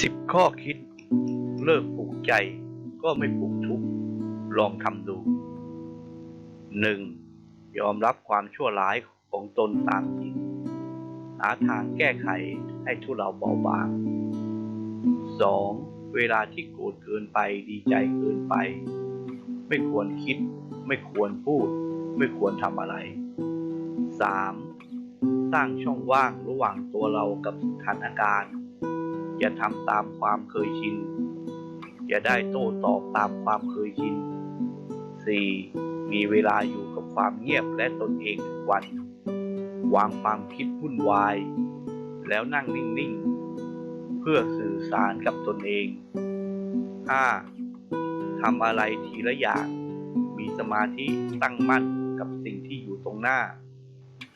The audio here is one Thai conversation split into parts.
สิบข้อคิด เลิกปลูกใจก็ไม่ปลูกทุกข์ลองทำดูหนึ่งยอมรับความชั่วร้ายของตนตามจริงหาทางแก้ไขให้ทุเราเบาบางสองเวลาที่โกรธเกินไปดีใจเกินไป ไม่ควรคิด ไม่ควรพูด ไม่ควรทำอะไรสามสร้างช่องว่างระหว่างตัวเรากับสถานการณ์ อย่าทำตามความเคยชิน อย่าได้โต้ตอบตามความเคยชิน 4. มีเวลาอยู่กับความเงียบและตนเองทุกวัน วางความคิดวุ่นวาย แล้วนั่งนิ่ง ๆ เพื่อสื่อสารกับตนเอง 5. ทำอะไรทีละอย่าง มีสมาธิตั้งมั่นกับสิ่งที่อยู่ตรงหน้า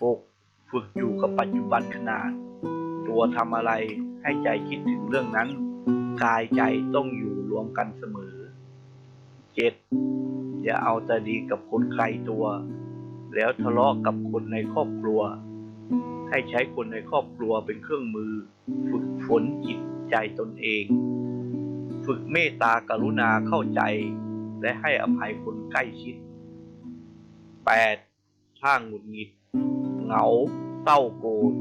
6. ฝึกอยู่กับปัจจุบันขนาดตัวทำอะไร ให้ใจคิดถึงเรื่องนั้น กายใจต้องอยู่รวมกันเสมอ 7. อย่าเอาแต่ดีกับคนไกลตัว แล้วทะเลาะกับคนในครอบครัว ให้ใช้คนในครอบครัวเป็นเครื่องมือ ฝึกฝนจิตใจตนเอง ฝึกเมตตากรุณาเข้าใจ และให้อภัยคนใกล้ชิด 8. ถ้าหงุดหงิด เหงาเศร้าโกรธ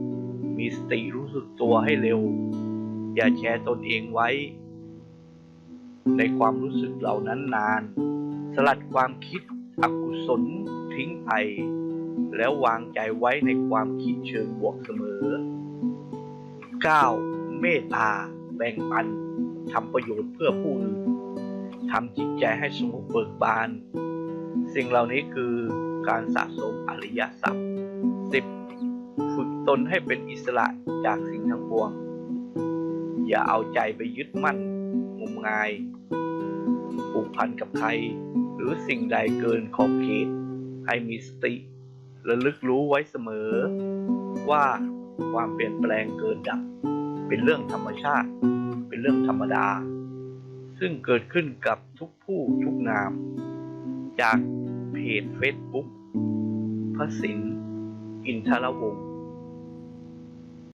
มีสติรู้สึกตัวให้เร็ว อย่าแชร์ตนเองไว้ ในความรู้สึกเหล่านั้นนาน สลัดความคิดอกุศลทิ้งไป แล้ววางใจไว้ในความคิดเชิงบวกเสมอ 9. เมตตาแบ่งปันทำประโยชน์เพื่อผู้อื่นทำจิตใจให้สงบเบิกบาน สิ่งเหล่านี้คือการสะสมอริยทรัพย์ 10. ตนให้เป็นอิสระจากสิ่งทั้งปวง อย่าเอาใจไปยึดมั่นงมงายผูกพันกับใคร หรือสิ่งใดเกินขอบเขตให้มีสติระลึกรู้ไว้เสมอ ว่าความเปลี่ยนแปลงเกิดดับ เป็นเรื่องธรรมชาติ เป็นเรื่องธรรมดา ซึ่งเกิดขึ้นกับทุกผู้ทุกนาม จากเพจเฟซบุ๊กพระสินอินทรวงศ์